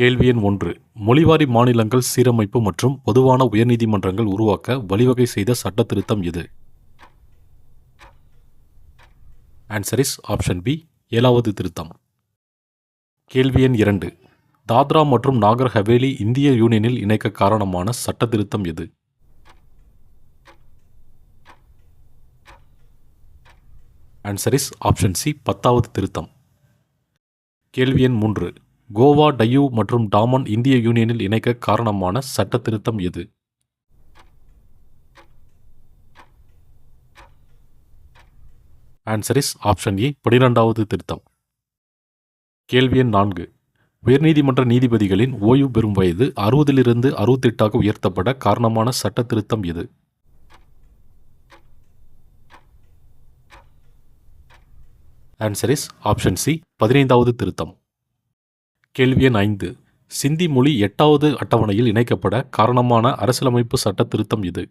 கேள்வி எண் ஒன்று. மொழிவாரி மாநிலங்கள் சீரமைப்பு மற்றும் பொதுவான உயர்நீதிமன்றங்கள் உருவாக்க வழிவகை செய்த சட்ட திருத்தம் எது? ஆன்சர் இஸ் ஆப்ஷன் பி ஏழாவது திருத்தம். கேள்வி எண் இரண்டு. தாத்ரா மற்றும் நாகர் ஹவேலி இந்திய யூனியனில் இணைக்க காரணமான சட்ட திருத்தம் எது? ஆன்சர் இஸ் ஆப்ஷன் சி பத்தாவது திருத்தம். கேள்வி எண் மூன்று. கோவா டையூ மற்றும் டாமன் இந்திய யூனியனில் இணைக்க காரணமான சட்ட திருத்தம் எது? ஆன்சர் இஸ் ஆப்ஷன் ஏ பனிரெண்டாவது திருத்தம். கேள்வி எண் நான்கு. உயர்நீதிமன்ற நீதிபதிகளின் ஓய்வு பெறும் வயது அறுபதிலிருந்து அறுபத்தெட்டாக உயர்த்தப்பட காரணமான சட்ட திருத்தம் எது? ஆன்சர் இஸ் ஆப்ஷன் சி பதினைந்தாவது திருத்தம். கேள்வி எண் ஐந்து. சிந்தி மொழி எட்டாவது அட்டவணையில் இணைக்கப்பட காரணமான அரசியலமைப்பு சட்ட திருத்தம் இது.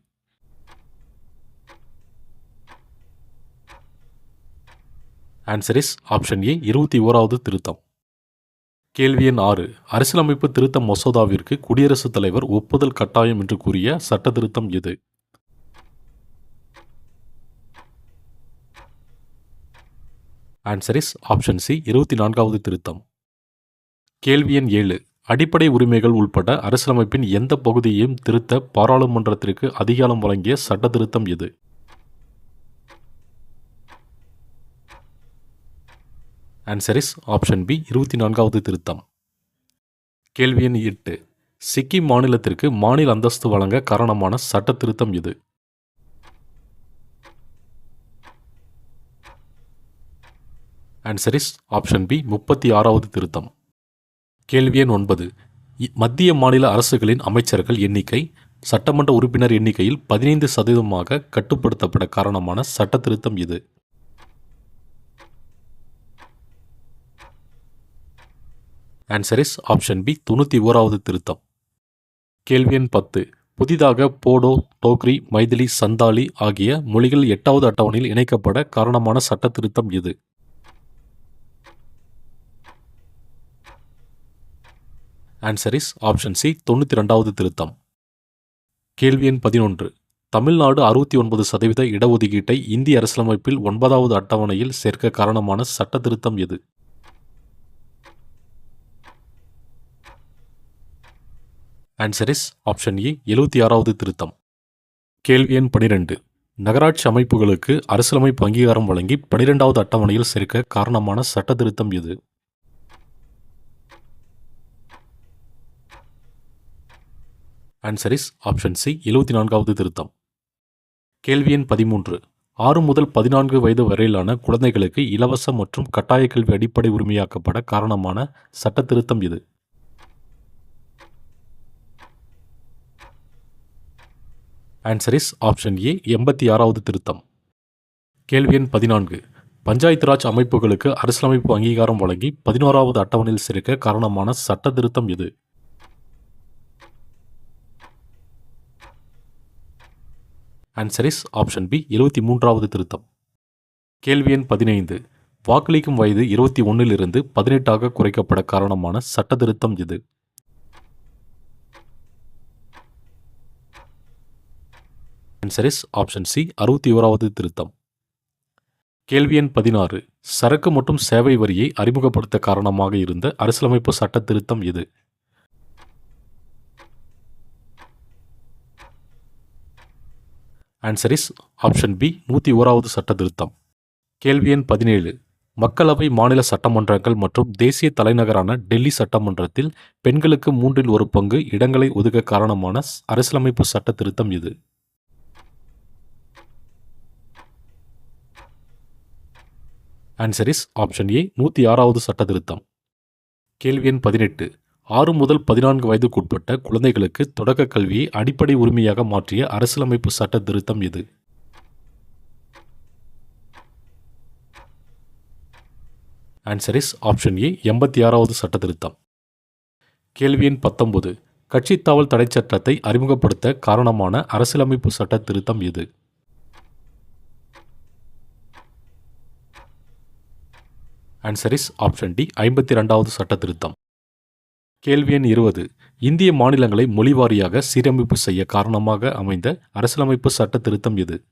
ஆன்சர் இஸ் ஆப்ஷன் ஏ இருபத்தி ஓராவது திருத்தம். கேள்வி எண் ஆறு. அரசியலமைப்பு திருத்த மசோதாவிற்கு குடியரசுத் தலைவர் ஒப்புதல் கட்டாயம் என்று கூறிய சட்ட திருத்தம் எது? ஆன்சர் இஸ் ஆப்ஷன் சி இருபத்தி நான்காவது திருத்தம். கேள்வி எண் ஏழு. அடிப்படை உரிமைகள் உள்பட அரசியலமைப்பின் எந்த பகுதியையும் திருத்த பாராளுமன்றத்திற்கு அதிகாரம் வழங்கிய சட்ட திருத்தம் எது? ஆன்சர் இஸ் ஆப்ஷன் பி இருபத்தி நான்காவது திருத்தம். கேள்வி எண் எட்டு. சிக்கிம் மாநிலத்திற்கு மாநில அந்தஸ்து வழங்க காரணமான சட்ட திருத்தம் எது? ஆன்சர் இஸ் ஆப்ஷன் பி முப்பத்தி ஆறாவது திருத்தம். கேள்வி எண் ஒன்பது. மத்திய மாநில அரசுகளின் அமைச்சர்கள் எண்ணிக்கை சட்டமன்ற உறுப்பினர் எண்ணிக்கையில் பதினைந்து சதவீதமாக கட்டுப்படுத்தப்பட காரணமான சட்ட திருத்தம் இது. ஆன்சர் இஸ் ஆப்ஷன் பி தொண்ணூற்றி ஓராவது திருத்தம். கேள்வி எண் பத்து. புதிதாக போடோ டோக்ரி மைதிலி சந்தாலி ஆகிய மொழிகள் எட்டாவது அட்டவணையில் இணைக்கப்பட காரணமான சட்ட திருத்தம் இது. ஆன்சர் இஸ் ஆப்ஷன் சி தொண்ணூற்றி ரெண்டாவது திருத்தம். கேள்வி எண் பதினொன்று. தமிழ்நாடு அறுபத்தி ஒன்பது சதவீத இடஒதுக்கீட்டை இந்திய அரசியலமைப்பில் ஒன்பதாவது அட்டவணையில் சேர்க்க காரணமான சட்ட திருத்தம் எது? ஆன்சர் இஸ் ஆப்ஷன் ஏ எழுபத்தி ஆறாவது திருத்தம். கேள்வி எண் பனிரெண்டு. நகராட்சி அமைப்புகளுக்கு அரசியலமைப்பு அங்கீகாரம் வழங்கி பனிரெண்டாவது அட்டவணையில் சேர்க்க காரணமான சட்ட திருத்தம் எது? ஆன்சர் இஸ் ஆப்ஷன் சி எழுபத்தி நான்காவது திருத்தம். கேள்வி எண் பதிமூன்று. ஆறு முதல் பதினான்கு வயது வரையிலான குழந்தைகளுக்கு இலவச மற்றும் கட்டாய கல்வி அடிப்படை உரிமையாக்கப்பட காரணமான சட்ட திருத்தம் இது. ஆன்சர் இஸ் ஆப்ஷன் ஏ எண்பத்தி ஆறாவது திருத்தம். கேள்வி எண் பதினான்கு. பஞ்சாயத்து ராஜ் அமைப்புகளுக்கு அரசியலமைப்பு அங்கீகாரம் வழங்கி பதினோராவது அட்டவணையில் சேர்க்க காரணமான சட்ட திருத்தம் இது. ஆன்சர் இஸ் ஆப்ஷன் பி எழுபத்தி மூன்றாவது திருத்தம். கேள்வி எண் பதினைந்து. வாக்களிக்கும் வயது இருபத்தி ஒன்றிலிருந்து பதினெட்டாக குறைக்கப்பட காரணமான சட்ட திருத்தம் இது. ஆன்சர் இஸ் ஆப்ஷன் சி அறுபத்தி ஓராவது திருத்தம். கேள்வி எண் பதினாறு. சரக்கு மற்றும் சேவை வரியை அறிமுகப்படுத்த காரணமாக இருந்த அரசியலமைப்பு சட்ட திருத்தம் இது. ஆன்சர் இஸ் ஆப்ஷன் பி நூற்றி ஓராவது சட்ட திருத்தம். கேள்வி எண் பதினேழு. மக்களவை மாநில சட்டமன்றங்கள் மற்றும் தேசிய தலைநகரான டெல்லி சட்டமன்றத்தில் பெண்களுக்கு மூன்றில் ஒரு பங்கு இடங்களை ஒதுக்க காரணமான அரசியலமைப்பு சட்ட திருத்தம் இது. ஆன்சர் இஸ் ஆப்ஷன் ஏ நூற்றி ஆறாவது சட்ட திருத்தம். கேள்வி எண் பதினெட்டு. ஆறு முதல் பதினான்கு வயதுக்குட்பட்ட குழந்தைகளுக்கு தொடக்க கல்வியை அடிப்படை உரிமையாக மாற்றிய அரசியலமைப்பு சட்ட திருத்தம் இது. ஆன்சர் இஸ் ஆப்ஷன் ஏ எண்பத்தி ஆறாவது சட்ட திருத்தம். கேள்வி எண் பத்தொன்பது. கட்சித்தாவல் தடை சட்டத்தை அறிமுகப்படுத்த காரணமான அரசியலமைப்பு சட்ட திருத்தம் இது. ஆன்சர் இஸ் ஆப்ஷன் டி ஐம்பத்தி ரெண்டாவது சட்ட திருத்தம். கேள்வி எண் இருபது. இந்திய மாநிலங்களை மொழிவாரியாக சீரமைப்பு செய்ய காரணமாக அமைந்த அரசியலமைப்பு சட்ட திருத்தம் எது?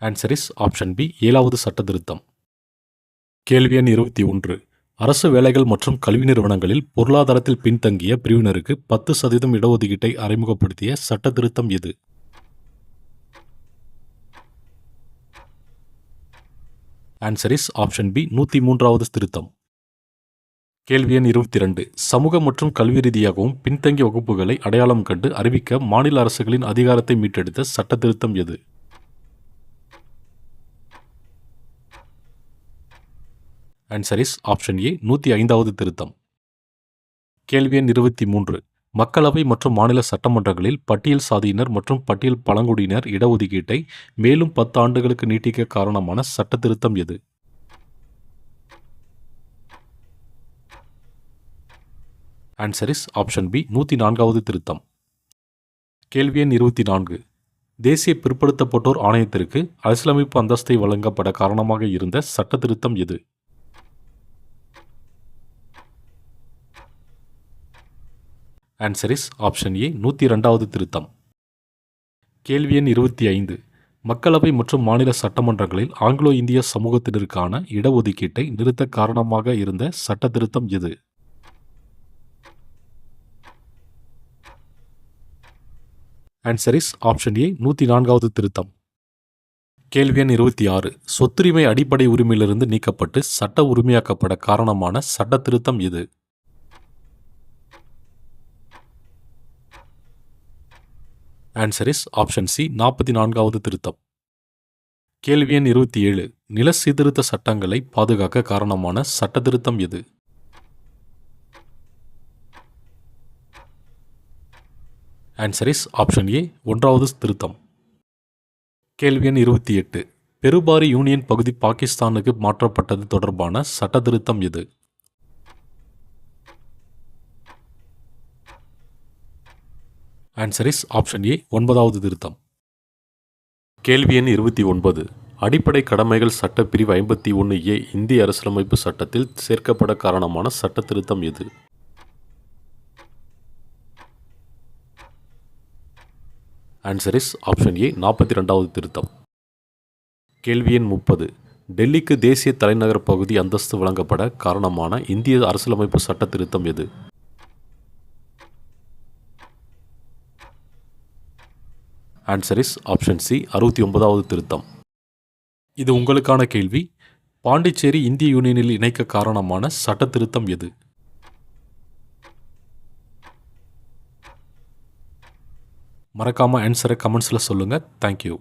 ஆன்சர் இஸ் ஆப்ஷன் பி ஏழாவது சட்ட திருத்தம். கேள்வி எண் இருபத்தி ஒன்று. அரசு வேலைகள் மற்றும் கல்வி நிறுவனங்களில் பொருளாதாரத்தில் பின்தங்கிய பிரிவினருக்கு பத்து சதவீதம் இடஒதுக்கீட்டை அறிமுகப்படுத்திய சட்ட திருத்தம் எது? ஆன்சர் இஸ் ஆப்ஷன் பி நூற்றி மூன்றாவது திருத்தம். கேள்வி எண் இருபத்தி ரெண்டு சமூக மற்றும் கல்வி ரீதியாகவும் பின்தங்கிய வகுப்புகளை அடையாளம் கண்டு அறிவிக்க மாநில அரசுகளின் அதிகாரத்தை மீட்டெடுத்த சட்ட திருத்தம் எது? ஆன்சர் இஸ் ஆப்ஷன் ஏ நூற்றி ஐந்தாவது திருத்தம். கேள்வி எண் இருபத்தி மூன்று. மக்களவை மற்றும் மாநில சட்டமன்றங்களில் பட்டியல் சாதியினர் மற்றும் பட்டியல் பழங்குடியினர் இடஒதுக்கீட்டை மேலும் பத்து ஆண்டுகளுக்கு நீட்டிக்க காரணமான சட்ட திருத்தம் எது? ஆன்சர் இஸ் ஆப்ஷன் பி நூற்றி நான்காவது திருத்தம். கேள்வி எண் இருபத்தி நான்கு. தேசிய பிற்படுத்தப்பட்டோர் ஆணையத்திற்கு அரசியலமைப்பு அந்தஸ்தை வழங்கப்பட காரணமாக இருந்த சட்ட திருத்தம் எது? ஆன்சர் இஸ் ஆப்ஷன் ஏ நூற்றி ரெண்டாவது திருத்தம். கேள்வி எண் இருபத்தி ஐந்து. மக்களவை மற்றும் மாநில சட்டமன்றங்களில் ஆங்கிலோ இந்திய சமூகத்தினருக்கான இடஒதுக்கீட்டை நிறுத்த காரணமாக இருந்த சட்ட திருத்தம் எது? ஆன்சர் இஸ் ஆப்ஷன் ஏ நூற்றி நான்காவது திருத்தம். கேள்வி எண் இருபத்தி ஆறு. சொத்துரிமை அடிப்படை உரிமையிலிருந்து நீக்கப்பட்டு சட்ட உரிமையாக்கப்பட காரணமான சட்ட திருத்தம் எது? ஆன்சர் இஸ் ஆப்ஷன் சி நாற்பத்தி நான்காவது திருத்தம். கேள்வி எண் இருபத்தி ஏழு நில சீர்திருத்த சட்டங்களை பாதுகாக்க காரணமான சட்ட திருத்தம் எது? ஆன்சர் இஸ் ஆப்ஷன் ஏ ஒன்றாவது திருத்தம். கேள்வி எண் இருபத்தி எட்டு பெருபாரி யூனியன் பகுதி பாகிஸ்தானுக்கு மாற்றப்பட்டது தொடர்பான சட்ட திருத்தம் எது? ஆன்சர் இஸ் ஆப்ஷன் ஏ ஒன்பதாவது திருத்தம். கேள்வி எண் இருபத்தி ஒன்பது. அடிப்படை கடமைகள் சட்டப்பிரிவு ஐம்பத்தி ஒன்று ஏ இந்திய அரசியலமைப்பு சட்டத்தில் சேர்க்கப்பட காரணமான சட்ட திருத்தம் எது? ஆன்சர் இஸ் ஆப்ஷன் ஏ நாற்பத்தி ரெண்டாவது திருத்தம். கேள்வி எண் முப்பது. டெல்லிக்கு தேசிய தலைநகர் பகுதி அந்தஸ்து வழங்கப்பட காரணமான இந்திய அரசியலமைப்பு சட்ட திருத்தம் எது? ஆன்சர் இஸ் ஆப்ஷன் சி அறுபத்தி ஒன்பதாவது திருத்தம். இது உங்களுக்கான கேள்வி. பாண்டிச்சேரி இந்திய யூனியனில் இணைக்க காரணமான சட்ட திருத்தம் எது? மறக்காமல் ஆன்சரை கமெண்ட்ஸில் சொல்லுங்கள் தேங்க்யூ